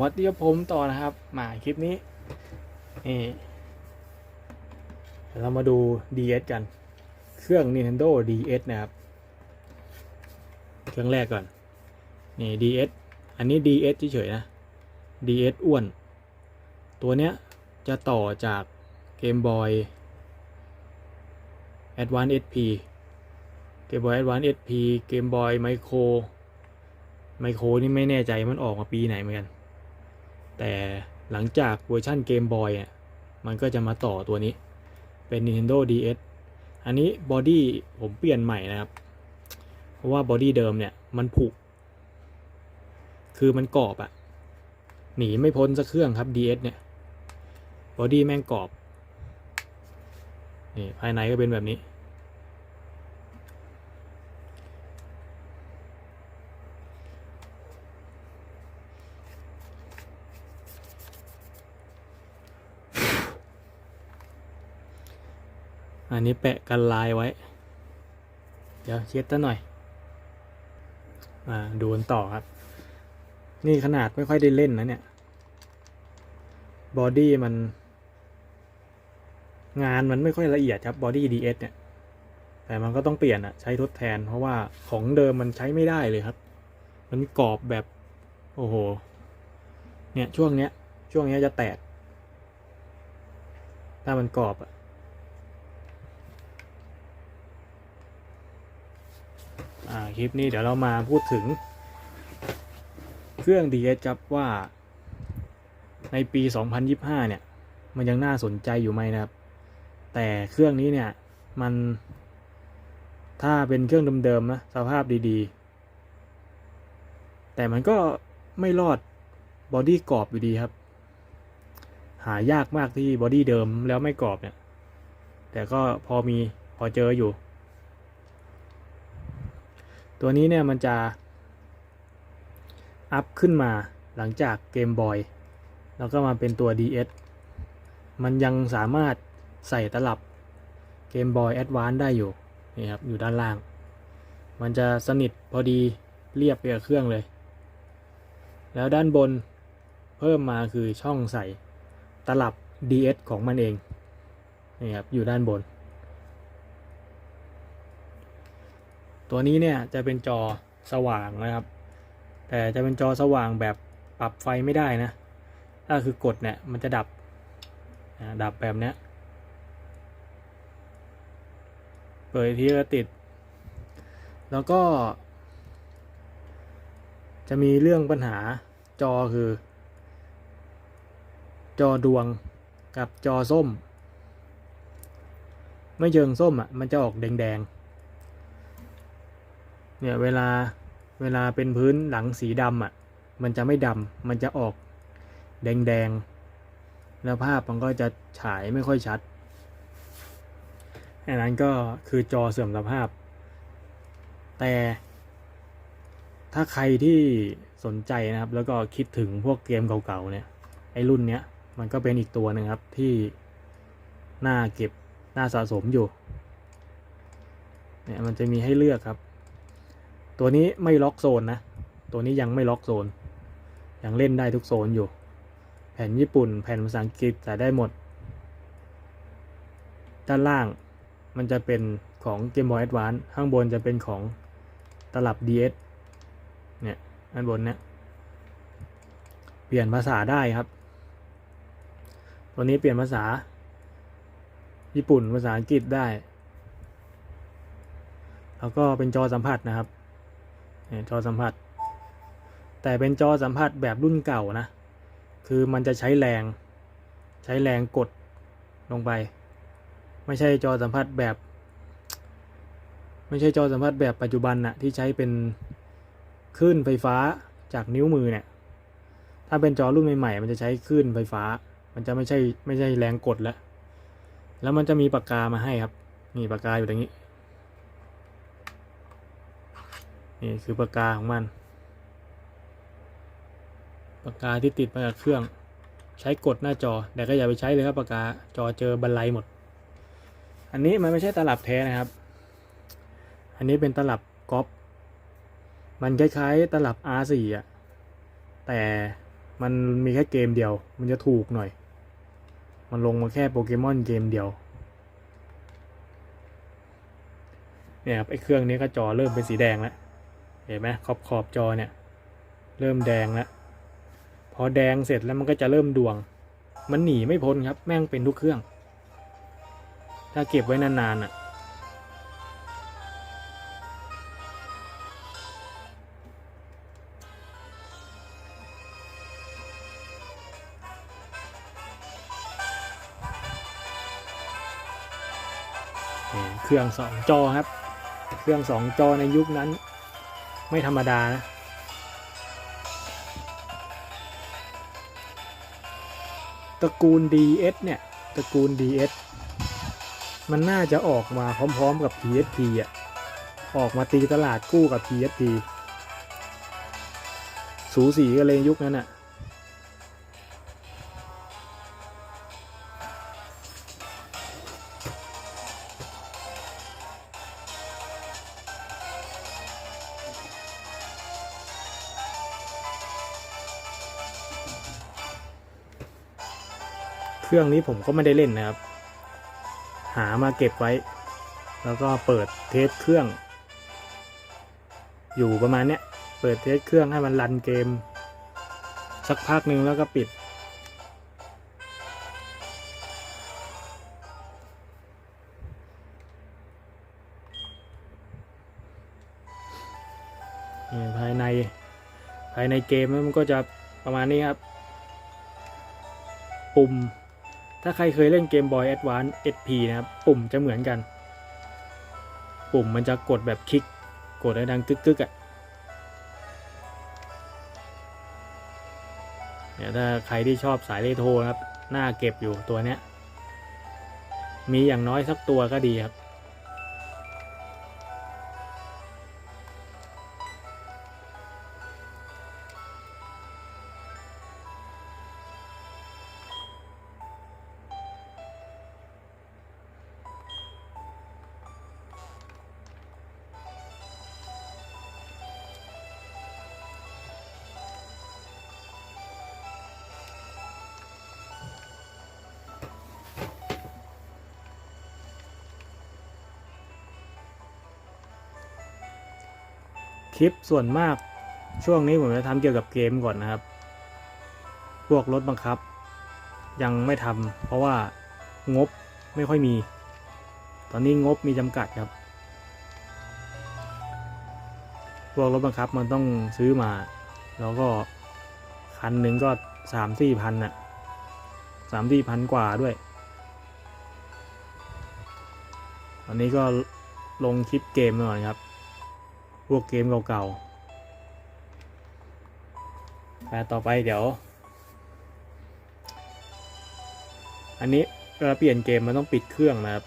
วัสดีครับผมต่อนะครับ มาคลิปนี้นี่เดี๋ยวเรามาดู DS กัน เครื่อง Nintendo DS นะครับ เครื่องแรกก่อน นี่ DS อันนี้ DS เฉยๆนะ DS อ้วน ตัวเนี้ยจะต่อจากเกมบอย Advance SP เกมบอย Advance SP เกมบอยไมโครไมโครนี่ไม่แน่ใจมันออกมาปีไหนเหมือนกัน แต่หลังจากเวอร์ชันเกมบอยอะมันก็จะมาต่อตัวนี้ เป็น Nintendo DS อันนี้บอดี้ผมเปลี่ยนใหม่นะครับ เพราะว่าบอดี้เดิมเนี่ยมันผุคือมันกรอบอะหนีไม่พ้นสักเครื่องครับ DS เนี่ยบอดี้แม่งกรอบ นี่ภายในก็เป็นแบบนี้ อันนี้แปะกันลายไว้ เดี๋ยวเช็ดซะหน่อย อ่าดูนต่อครับ นี่ขนาดไม่ค่อยได้เล่นนะเนี่ยบอดี้มัน งานมันไม่ค่อยละเอียดครับบอดี้ DS เนี่ย แต่มันก็ต้องเปลี่ยนอะใช้ทดแทน เพราะว่าของเดิมมันใช้ไม่ได้เลยครับ มันกรอบแบบ โอ้โห เนี่ยช่วงเนี้ย ช่วงเนี้ยจะแตก ถ้ามันกรอบอะ อ่า คลิปนี้เดี๋ยวเรามาพูดถึง เครื่อง DS ครับว่า ในปี 2025 เนี่ย มันยังน่าสนใจอยู่ไหมนะครับ แต่เครื่องนี้เนี่ย มันถ้าเป็นเครื่องเดิมๆนะสภาพดีๆ แต่มันก็ไม่รอดบอดี้กรอบอยู่ดีครับ หายากมากที่บอดี้เดิมแล้วไม่กรอบเนี่ย แต่ก็พอมีพอเจออยู่ ตัวนี้เนี่ยมันจะอัพขึ้นมาหลังจากเกมบอยแล้วก็มาเป็นตัว DS มันยังสามารถใส่ตลับเกมบอยแอดวานได้อยู่นี่ครับอยู่ด้านล่าง มันจะสนิทพอดีเรียบไปกับเครื่องเลย แล้วด้านบนเพิ่มมาคือช่องใส่ตลับ DS ของมันเองนี่ครับอยู่ด้านบน ตัวนี้เนี่ยจะเป็นจอสว่างนะครับ แต่จะเป็นจอสว่างแบบปรับไฟไม่ได้นะ ถ้าคือกดเนี่ยมันจะดับดับแบบเนี้ยเปิดอีกทีก็ติด แล้วก็ จะมีเรื่องปัญหาจอคือ จอดวงกับจอส้ม ไม่เชิงส้มอะ มันจะออกแดงๆ เนี่ยเวลาเวลาเป็นพื้นหลังสีดำอะ มันจะไม่ดำมันจะออกแดงๆแล้วภาพมันก็จะฉายไม่ค่อยชัดอันนั้นก็คือจอเสื่อมสภาพ แต่ถ้าใครที่สนใจนะครับ แล้วก็คิดถึงพวกเกมเก่าๆเนี่ย ไอรุ่นเนี้ย มันก็เป็นอีกตัวหนึ่งครับที่น่าเก็บน่าสะสมอยู่ เนี่ยมันจะมีให้เลือกครับ ตัวนี้ไม่ล็อกโซนนะ ตัวนี้ยังไม่ล็อกโซน ยังเล่นได้ทุกโซนอยู่ แผ่นญี่ปุ่น แผ่นภาษาอังกฤษใส่ได้หมด ด้านล่างมันจะเป็นของ Game Boy Advance ข้างบนจะเป็นของตลับ DS เนี่ยด้านบนเนี่ยเปลี่ยนภาษาได้ครับ ตัวนี้เปลี่ยนภาษา ญี่ปุ่นภาษาอังกฤษได้ แล้วก็เป็นจอสัมผัสนะครับ จอสัมผัส แต่เป็นจอสัมผัสแบบรุ่นเก่านะ คือมันจะใช้แรง ใช้แรงกดลงไป ไม่ใช่จอสัมผัสแบบ ไม่ใช่จอสัมผัสแบบปัจจุบันน่ะที่ใช้เป็นคลื่นไฟฟ้าจากนิ้วมือเนี่ย ถ้าเป็นจอรุ่นใหม่ๆ มันจะใช้คลื่นไฟฟ้า มันจะไม่ใช่ไม่ใช่แรงกดแล้ว แล้วมันจะมีปากกามาให้ครับ นี่ปากกาอยู่ตรงนี้ นี่คือปากกาของมันปากกาที่ติดมากับเครื่อง ใช้กดหน้าจอ แต่ก็อย่าไปใช้เลยครับปากกาจอเจอบันไลหมด อันนี้มันไม่ใช่ตลับแท้นะครับ อันนี้เป็นตลับก๊อปมันคล้ายๆตลับ R4 อะแต่มันมีแค่เกมเดียว มันจะถูกหน่อย มันลงมาแค่โปเกมอนเกมเดียวเนี่ยครับไอ้เครื่องนี้ก็จอเริ่มเป็นสีแดงแล้ว เห็นไหมขอบขอบจอเนี่ย เริ่มแดงแล้วพอแดงเสร็จแล้วมันก็จะเริ่มดวง มันหนีไม่พ้นครับ แม่งเป็นทุกเครื่อง ถ้าเก็บไว้นานๆอะเครื่องสองจอครับ เครื่องสองจอในยุคนั้น ไม่ธรรมดานะตระกูล DS เนี่ยตระกูล DS มันน่าจะออกมาพร้อมๆกับ PSP อะ ออกมาตีตลาดกู้กับ PSP สูสีกันเลยยุคนั้นอะ เครื่องนี้ผมก็ไม่ได้เล่นนะครับ หามาเก็บไว้ แล้วก็เปิดเทสเครื่อง อยู่ประมาณเนี้ย เปิดเทสเครื่องให้มันรันเกม สักพักหนึ่งแล้วก็ปิด ภายในภายในเกมมันก็จะประมาณนี้ครับปุ่ม ถ้าใครเคยเล่นเกม Boy Advance SP นะครับ ปุ่มจะเหมือนกัน ปุ่มมันจะกดแบบคลิก กดให้ดังกึกกึกๆอะ่ะเนี่ยถ้าใครที่ชอบสายเรโทรนะครับ หน้าเก็บอยู่ตัวเนี้ย มีอย่างน้อยสักตัวก็ดีครับ ลิปส่วนมากช่วงนี้ผมจะทำเกี่ยวกับเกมก่อนนะครับ พวกรถบังคับ ยังไม่ทำเพราะว่างบไม่ค่อยมี ตอนนี้งบมีจำกัดครับ พวกรถบังคับมันต้องซื้อมา แล้วก็คันหนึ่งก็สามสี่พันน่ะสามสี่พันกว่าด้วย ตอนนี้ก็ลงคลิปเกมหน่อยครับ วกเกมเก่าๆแต่ต่อไปเดี๋ยว อันนี้เวลาเปลี่ยนเกมมันต้องปิดเครื่องนะครับ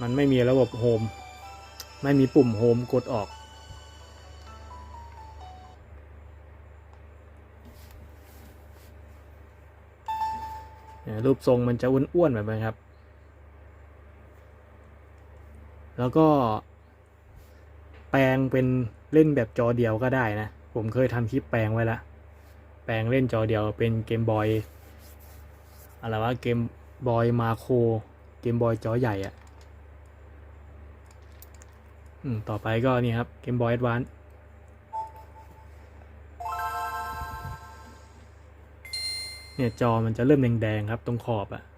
มันไม่มีระบบโฮม ไม่มีปุ่มโฮมกดออก รูปทรงมันจะอ้วนๆแบบนี้ครับ แล้วก็ แปลงเป็นเล่นแบบจอเดียวก็ได้นะ ผมเคยทำคลิปแปลงไว้ละ แปลงเล่นจอเดียวเป็นเกมบอยอะไรวะเกมบอยมาโครเกมบอยจอใหญ่อะอืมต่อไปก็นี่ครับเกมบอยแอดวานเนี่ยจอมันจะเริ่มแดงๆครับตรงขอบอะอ่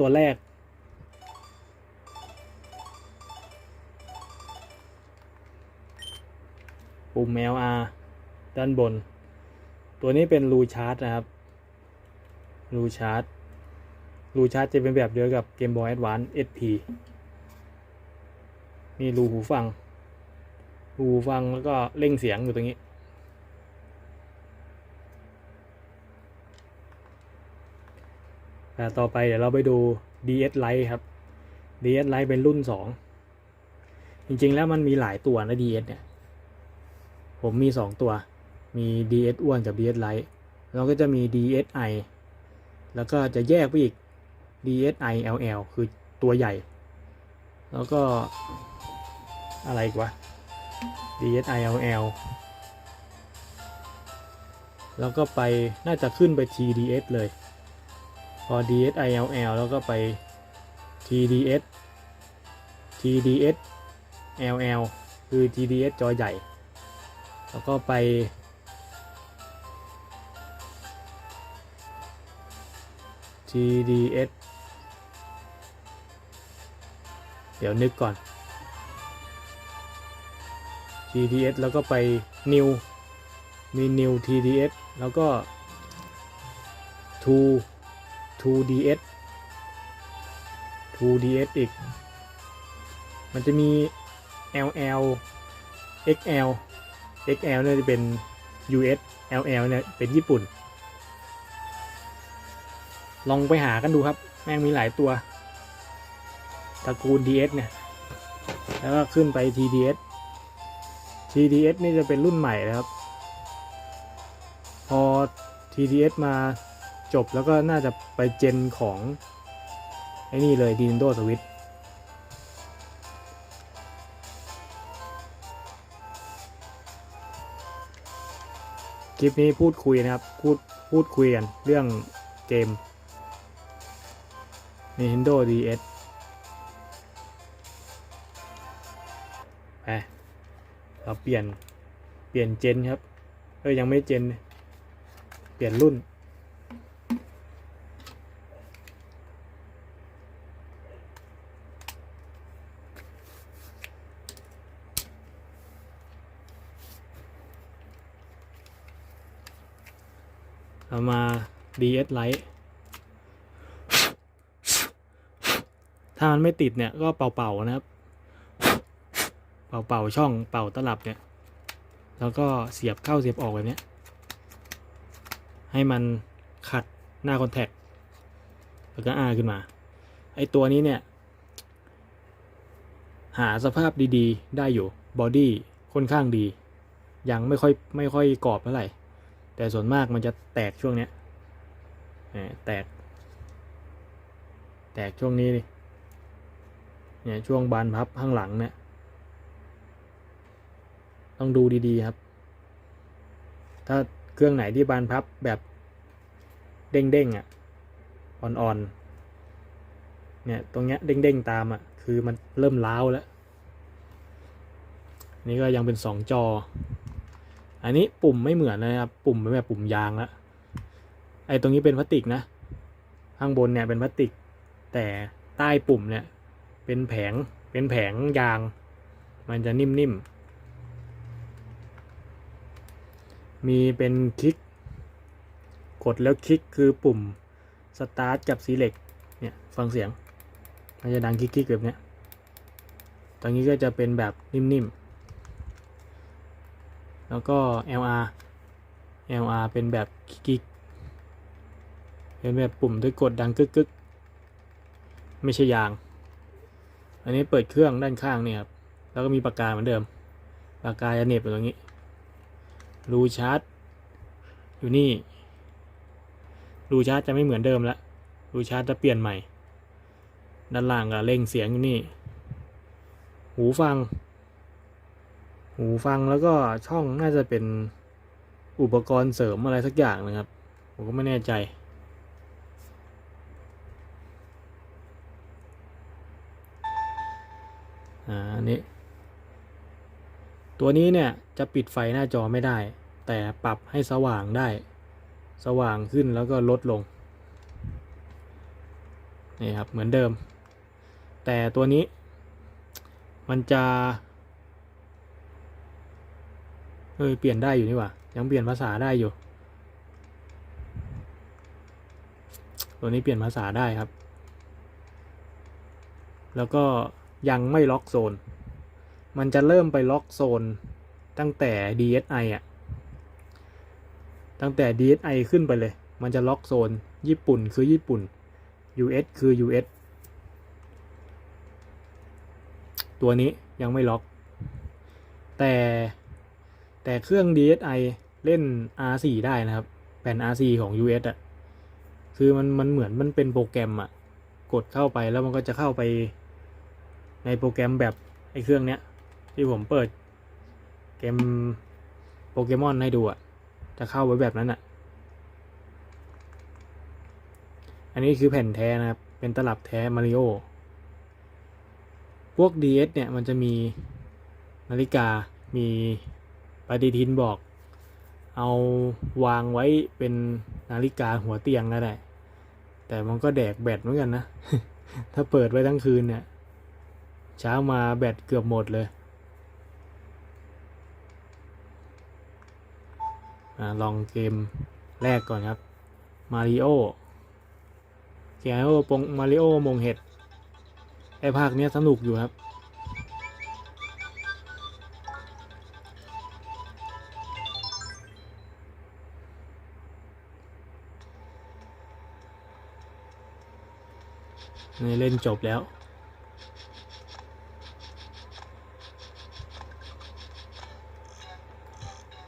ตัวแรก ปุ่ม LR ด้านบน ตัวนี้เป็นรูชาร์จนะครับ รูชาร์จ รูชาร์จจะเป็นแบบเดียวกับ Game Boy Advance SP นี่รูหูฟัง รูหูฟังแล้วก็เร่งเสียงอยู่ตรงนี้ ต่ต่อไปเดี๋ยวเราไปดู DS Lite ครับ DS Lite เป็นรุ่นสองจริงๆแล้วมันมีหลายตัวนะ DS เนี่ย ผมมีสองตัว มี DS อ้วนกับ DS Lite แล้วก็จะมี DSi แล้วก็จะแยกไปอีก DSi LL คือตัวใหญ่ แล้วก็อะไรอีกวะ DSi LL แล้วก็ไปน่าจะขึ้นไป TDS เลย พอ DSi LL แล้วก็ไป TDS TDS LL คือ TDS จอใหญ่ แล้วก็ไป TDS เดี๋ยวนึกก่อน TDS แล้วก็ไป New มี New TDS แล้วก็2 2DS 2DS อีก มันจะมี LL XL XL เนี่ยจะเป็น US LL เนี่ยเป็นญี่ปุ่น ลองไปหากันดูครับ แม่งมีหลายตัวตระกูล DS เนี่ย แล้วก็ขึ้นไป TDS TDS นี่จะเป็นรุ่นใหม่นะครับ พอ TDS มา จบแล้วก็น่าจะไปเจนของไอ้นี่เลย Nintendo Switch คลิปนี้พูดคุยนะครับ พูดพูดคุยกันเรื่องเกม Nintendo DS ไปเราเปลี่ยนเปลี่ยนเจนครับ เอ้ยยังไม่เจน เปลี่ยนรุ่น เรามา DS Lite ถ้ามันไม่ติดเนี่ยก็เป่าๆนะครับ เป่าๆช่องเป่าตลับเนี่ย แล้วก็เสียบเข้าเสียบออกแบบนี้ ให้มันขัดหน้าคอนแทคแล้วก็อาขึ้นมา ไอตัวนี้เนี่ย หาสภาพดีๆ ได้อยู่ บอดี้ค่อนข้างดี ยังไม่ค่อยไม่ค่อยกรอบเท่าไหร่ แต่ส่วนมากมันจะแตกช่วงเนี้ยแหมแตก แตกช่วงนี้นี่เนี่ยช่วงบานพับข้างหลังเนี่ยต้องดูดีๆครับ ถ้าเครื่องไหนที่บานพับแบบเด้งๆอะอ่อนๆเนี่ยตรงเนี้ยเด้งๆตามอะคือมันเริ่มล้าวแล้วนี่ก็ยังเป็นสองจอ อันนี้ปุ่มไม่เหมือนนะครับ ปุ่มเป็นแบบปุ่มยางแล้วไอ้ตรงนี้เป็นพลาสติกนะ ข้างบนเนี่ยเป็นพลาสติก แต่ใต้ปุ่มเนี่ย เป็นแผงเป็นแผงยาง มันจะนิ่มๆ มีเป็นคลิก กดแล้วคลิกคือปุ่มสตาร์ทกับซีเหล็กเนี่ยฟังเสียง มันจะดังคลิกๆแบบเนี้ยตรงนี้ก็จะเป็นแบบนิ่มๆ แล้วก็ LR LR เป็นแบบคลิกเป็นแบบปุ่มด้วยกดดังกึกๆไม่ใช่ยาง อันนี้เปิดเครื่องด้านข้างเนี่ยครับ แล้วก็มีปากกาเหมือนเดิม ปากกาจะเน็บอยู่ตรงนี้ รูชาร์จอยู่นี่ รูชาร์จจะไม่เหมือนเดิมละ รูชาร์จจะเปลี่ยนใหม่ ด้านล่างก็เร่งเสียงอยู่นี่ หูฟัง หูฟังแล้วก็ช่องน่าจะเป็นอุปกรณ์เสริมอะไรสักอย่างนะครับ ผมก็ไม่แน่ใจ อ่าอันนี้ ตัวนี้เนี่ยจะปิดไฟหน้าจอไม่ได้ แต่ปรับให้สว่างได้ สว่างขึ้นแล้วก็ลดลง นี่ครับเหมือนเดิม แต่ตัวนี้มันจะ เอ้ยเปลี่ยนได้อยู่นี่หว่า ยังเปลี่ยนภาษาได้อยู่ ตัวนี้เปลี่ยนภาษาได้ครับ แล้วก็ยังไม่ล็อกโซน มันจะเริ่มไปล็อกโซนตั้งแต่ DSi อะ ตั้งแต่ DSi ขึ้นไปเลย มันจะล็อกโซน ญี่ปุ่นคือญี่ปุ่น US คือ US ตัวนี้ยังไม่ล็อก แต่ แต่เครื่อง DSi เล่น R4 ได้นะครับ แผ่น R4 ของ US อะคือมันมันเหมือนมันเป็นโปรแกรมอะกดเข้าไปแล้วมันก็จะเข้าไป ในโปรแกรมแบบไอ้เครื่องเนี้ย ที่ผมเปิดเกมโปเกมอนให้ดูอะจะเข้าไว้แบบนั้นอะ อันนี้คือแผ่นแท้นะครับ เป็นตลับแท้มาริโอพวก DS เนี่ยมันจะมีนาฬิกามี ปฏิทินบอก เอาวางไว้เป็นนาฬิกาหัวเตียงก็ได้ แต่มันก็แดกแบตเหมือนกันนะ ถ้าเปิดไว้ทั้งคืนเนี่ย เช้ามาแบตเกือบหมดเลยอลองเกมแรกก่อนครับ มาริโอเกียโอปงมาริโอมงเห็ด ไอภาคเนี้ยสนุกอยู่ครับ นี่เล่นจบแล้ว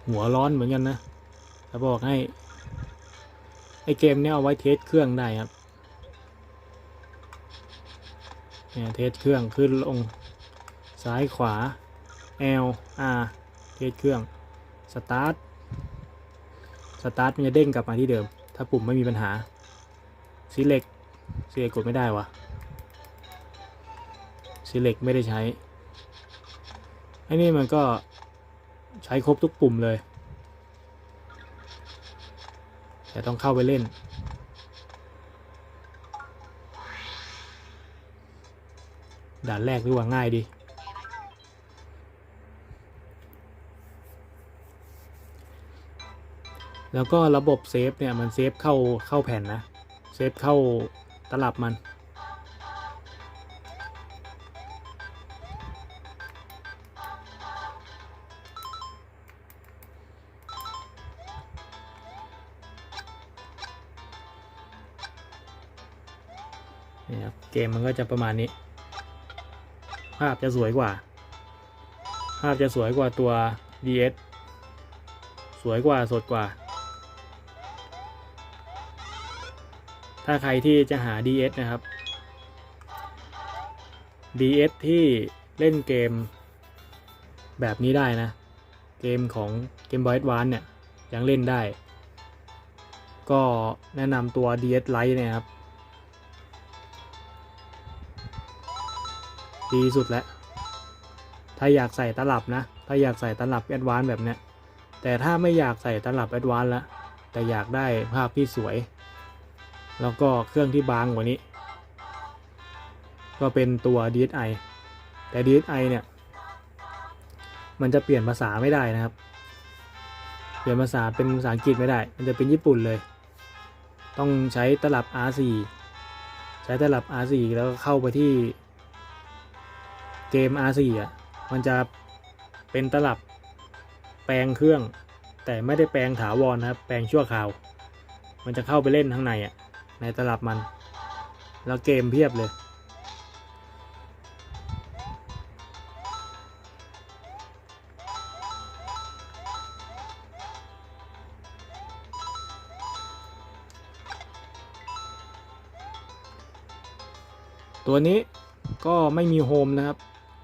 หัวร้อนเหมือนกันนะจะบอกให้ ไอเกมเนี้ยเอาไว้เทสเครื่องได้ครับ เนี่ยเทสเครื่องขึ้นลงซ้ายขวา L R เทสเครื่อง สตาร์ท สตาร์ทมันจะเด้งกลับมาที่เดิม ถ้าปุ่มไม่มีปัญหา select select กดไม่ได้วะ select ไม่ได้ใช้ไอ้นี่มันก็ใช้ครบทุกปุ่มเลย แต่ต้องเข้าไปเล่น ด่านแรกดีกว่าง่ายดี แล้วก็ระบบเซฟเนี่ย มันเซฟเข้าเข้าแผ่นนะ เซฟเข้า ตลับมัน นี่ครับ เกมมันก็จะประมาณนี้ ภาพจะสวยกว่า ภาพจะสวยกว่าตัว DS สวยกว่าสดกว่า ถ้าใครที่จะหา DS นะครับ DS ที่เล่นเกมแบบนี้ได้นะ เกมของ Game Boy Advance เนี่ยยังเล่นได้ ก็แนะนำตัว DS Lite เนี่ยครับ ดีสุดแล้ว ถ้าอยากใส่ตลับนะ ถ้าอยากใส่ตลับแอดวานแบบเนี้ยแต่ถ้าไม่อยากใส่ตลับแอดวานแล้วแต่อยากได้ภาพที่สวย แล้วก็เครื่องที่บางกว่านี้ ก็เป็นตัว DSi แต่ DSi เนี่ย มันจะเปลี่ยนภาษาไม่ได้นะครับ เปลี่ยนภาษาเป็นภาษาอังกฤษไม่ได้ มันจะเป็นญี่ปุ่นเลย ต้องใช้ตลับ R4 ใช้ตลับ R4 แล้วก็เข้าไปที่เกม R4 อะ มันจะเป็นตลับแปลงเครื่อง แต่ไม่ได้แปลงถาวรนะครับ แปลงชั่วคราว มันจะเข้าไปเล่นข้างในอะ ในตลับมัน แล้วเกมเพียบเลยตัวนี้ก็ไม่มีโฮมนะครับ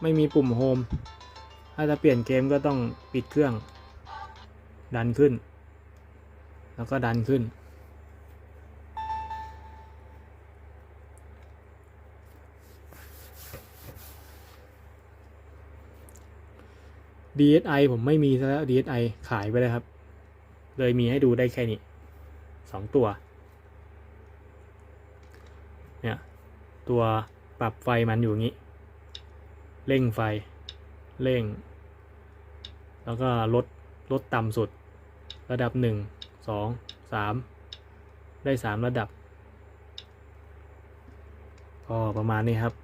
ไม่มีปุ่มโฮม ถ้าจะเปลี่ยนเกมก็ต้องปิดเครื่อง ดันขึ้น แล้วก็ดันขึ้น DSi ผมไม่มีซะแล้ว DSi ขายไปเลยครับ เลยมีให้ดูได้แค่นี้สองตัว เนี่ย ตัวปรับไฟมันอยู่งนี้ เร่งไฟ เร่ง แล้วก็ลด ลดต่ำสุด ระดับหนึ่งสองสามได้สามระดับ ก็ประมาณนี้ครับ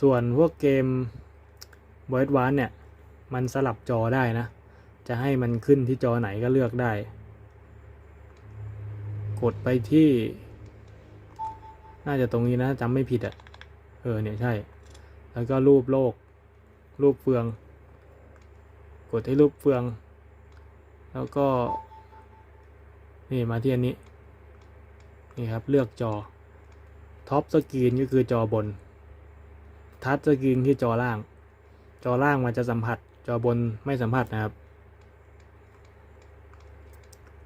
ส่วนพวกเกมบอยด์วานเนี่ย มันสลับจอได้นะ จะให้มันขึ้นที่จอไหนก็เลือกได้ กดไปที่ น่าจะตรงนี้นะจำไม่ผิดอะ่ะ เออเนี่ยใช่ แล้วก็รูปโลก รูปเฟือง กดที่รูปเฟือง แล้วก็ นี่มาที่อันนี้ นี่ครับเลือกจอ ท็อปสกรีนก็คือจอบน ทัชสกรีนที่จอล่างจอล่างมันจะสัมผัส จอบนไม่สัมผัสนะครับ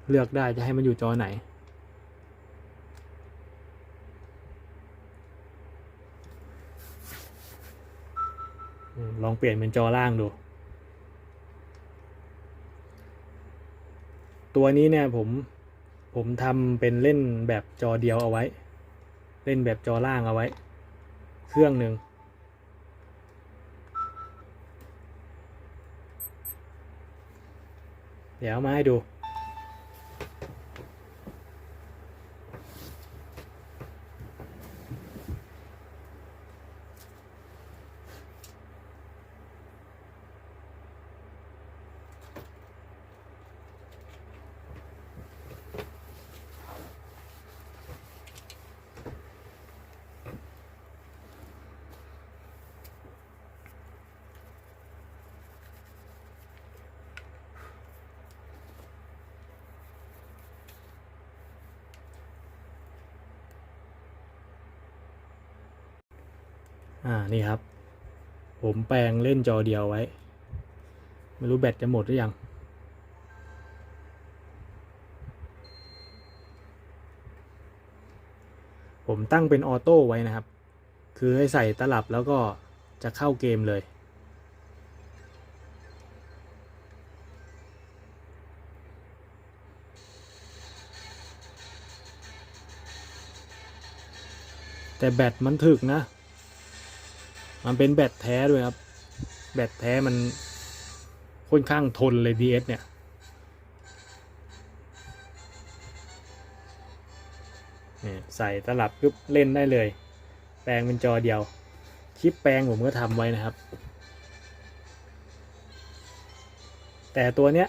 เลือกได้จะให้มันอยู่จอไหน ลองเปลี่ยนเป็นจอล่างดู ตัวนี้เนี่ยผมผมทำเป็นเล่นแบบจอเดียวเอาไว้ เล่นแบบจอล่างเอาไว้ เครื่องหนึ่ง เดี๋ยวมาให้ดู นี่ครับ ผมแปลงเล่นจอเดียวไว้ ไม่รู้แบตจะหมดหรือยัง ผมตั้งเป็นออโต้ไว้นะครับ คือให้ใส่ตลับแล้วก็จะเข้าเกมเลยแต่แบตมันถึกนะ มันเป็นแบตแท้ด้วยครับ แบตแท้มันค่อนข้างทนเลย DS เนี่ยเนี่ย ใส่ตลับปุ๊บเล่นได้เลย แปลงเป็นจอเดียว คลิปแปลงผมก็ทำไว้นะครับ แต่ตัวเนี้ย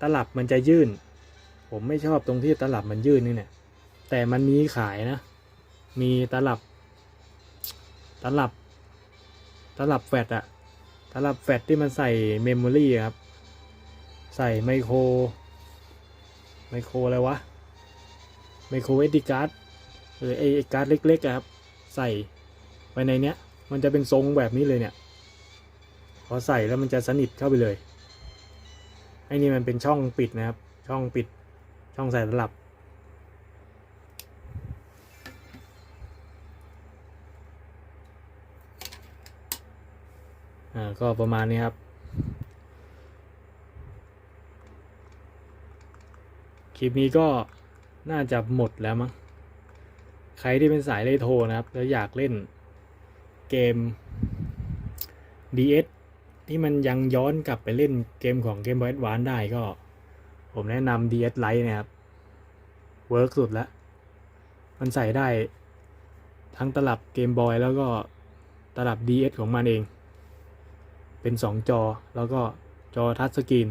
ตลับมันจะยื่น ผมไม่ชอบตรงที่ตลับมันยื่นนี่เนี่ยแต่มันมีขายนะ มีตลับ ตลับ ตลับแฟลชอะตลับแฟลชที่มันใส่เมมโมรี่ครับ ใส่ไมโคร ไมโครอะไรวะ ไมโครเอดีการ์ดหรือไอการ์ดเล็กๆอะครับ ใส่ไว้ในเนี้ย มันจะเป็นทรงแบบนี้เลยเนี่ย พอใส่แล้วมันจะสนิทเข้าไปเลยไอ้นี่มันเป็นช่องปิดนะครับ ช่องปิด ช่องใส่ตลับ อ่าก็ประมาณนี้ครับ คลิปนี้ก็น่าจะหมดแล้วมั้ง ใครที่เป็นสายเลโทรนะครับ แล้วอยากเล่นเกม DS ที่มันยังย้อนกลับไปเล่นเกมของ Game Boy Advance ได้ก็ ผมแนะนำ DS Lite นะครับเวิร์กสุดแล้ว มันใส่ได้ทั้งตลับเกมบอยแล้วก็ตลับ DS ของมันเอง เป็นสองจอ แล้วก็จอทัชสกรีน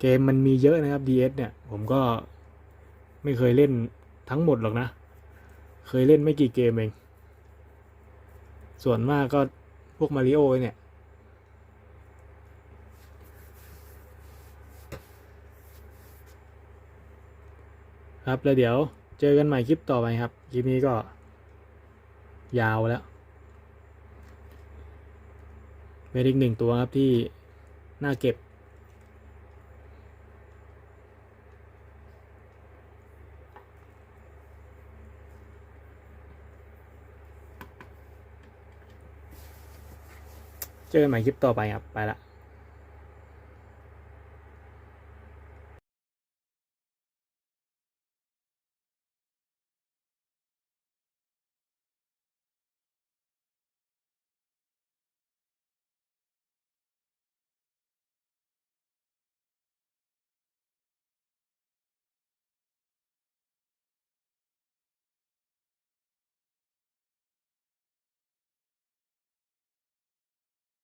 เกมมันมีเยอะนะครับ DS เนี่ย ผมก็ไม่เคยเล่นทั้งหมดหรอกนะ เคยเล่นไม่กี่เกมเอง ส่วนมากก็พวกมาริโอเนี่ย ครับแล้วเดี๋ยวเจอกันใหม่คลิปต่อไปครับ คลิปนี้ก็ยาวแล้ว เป็นอีกหนึ่งตัวครับที่น่าเก็บ เจอกันใหม่คลิปต่อไปครับ ไปละ